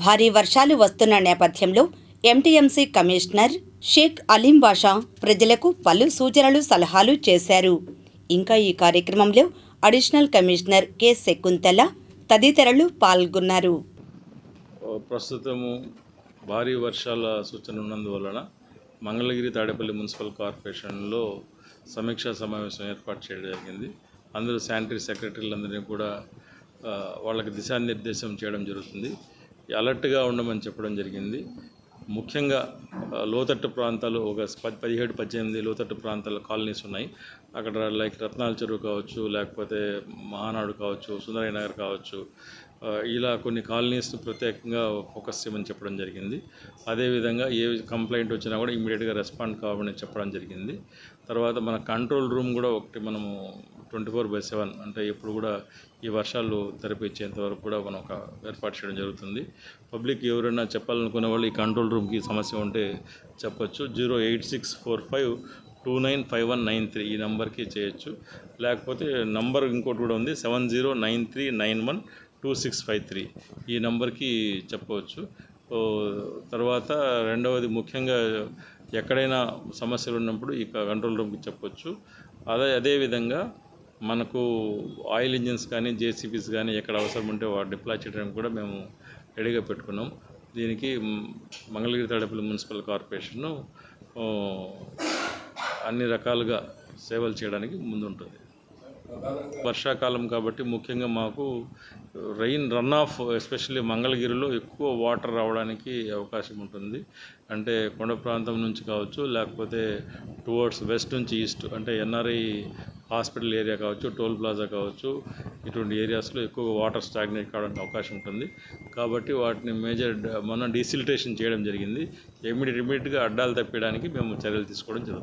భారీ వర్షాలు వస్తున్న నేపథ్యంలో ఎంటీఎంసీ కమిషనర్ షేక్ అలీం బాషా ప్రజలకు పలు సూచనలు సలహాలు చేశారు. ఇంకా ఈ కార్యక్రమంలో అడిషనల్ కమిషనర్ కె. శకుంతల తదితరులు పాల్గొన్నారు. ప్రస్తుతము భారీ వర్షాల సూచన ఉన్నందువలన మంగళగిరి తాడేపల్లి మున్సిపల్ కార్పొరేషన్లో సమీక్షా సమావేశం ఏర్పాటు చేయడం జరిగింది. అందరూ శానిటరీ సెక్రటరీలందరినీ కూడా వాళ్ళకి దిశానిర్దేశం చేయడం జరుగుతుంది. అలర్ట్గా ఉండమని చెప్పడం జరిగింది. ముఖ్యంగా లోతట్టు ప్రాంతాలు ఒక పది పదిహేడు పద్దెనిమిది లోతట్టు ప్రాంతాల కాలనీస్ ఉన్నాయి. అక్కడ లైక్ రత్నాల చెరువు కావచ్చు లేకపోతే మహానాడు కావచ్చు సుందరయ్య నగర్ కావచ్చు ఇలా కొన్ని కాలనీస్ను ప్రత్యేకంగా ఫోకస్ చేయమని చెప్పడం జరిగింది. అదేవిధంగా ఏ కంప్లైంట్ వచ్చినా కూడా ఇమీడియట్గా రెస్పాండ్ కావాలని చెప్పడం జరిగింది. తర్వాత మన కంట్రోల్ రూమ్ కూడా ఒకటి మనము ట్వంటీ ఫోర్ బై సెవెన్ అంటే ఎప్పుడు కూడా ఈ వర్షాలు తెరపించేంత వరకు కూడా మనం ఒక ఏర్పాటు చేయడం జరుగుతుంది. పబ్లిక్ ఎవరైనా చెప్పాలనుకునే వాళ్ళు ఈ కంట్రోల్ రూమ్కి సమస్య ఉంటే చెప్పొచ్చు. Zero eight six four five two nine five one nine three ఈ నెంబర్కి చేయొచ్చు. లేకపోతే నంబర్ ఇంకోటి కూడా ఉంది. Seven zero nine three nine one two six five three ఈ నెంబర్కి చెప్పవచ్చు. తర్వాత రెండవది ముఖ్యంగా ఎక్కడైనా సమస్యలు ఉన్నప్పుడు ఈ కంట్రోల్ రూమ్కి చెప్పవచ్చు అదే అదేవిధంగా మనకు ఆయిల్ ఇంజిన్స్ కానీ జేసీబీస్ కానీ ఎక్కడ అవసరం ఉంటే వాటి డిప్లాయ్ చేయడానికి కూడా మేము రెడీగా పెట్టుకున్నాం. దీనికి మంగళగిరి తడపల్లి మున్సిపల్ కార్పొరేషను అన్ని రకాలుగా సేవలు చేయడానికి ముందుంటుంది. వర్షాకాలం కాబట్టి ముఖ్యంగా మాకు రెయిన్ రన్ ఆఫ్ ఎస్పెషల్లీ మంగళగిరిలో ఎక్కువ వాటర్ రావడానికి అవకాశం ఉంటుంది. అంటే కొండ ప్రాంతం నుంచి కావచ్చు లేకపోతే టువర్డ్స్ వెస్ట్ నుంచి ఈస్ట్ అంటే ఎన్ఆర్ఐ హాస్పిటల్ ఏరియా కావచ్చు టోల్ ప్లాజా కావచ్చు ఇటువంటి ఏరియాస్లో ఎక్కువ వాటర్ స్టాగ్నేట్ కావడానికి అవకాశం ఉంటుంది. కాబట్టి వాటిని మేజర్ మొన్న డీసిలిటేషన్ చేయడం జరిగింది. ఇమీడియట్ ఇమీడియట్గా అడ్డాలు తప్పడానికి మేము చర్యలు తీసుకోవడం జరుగుతుంది.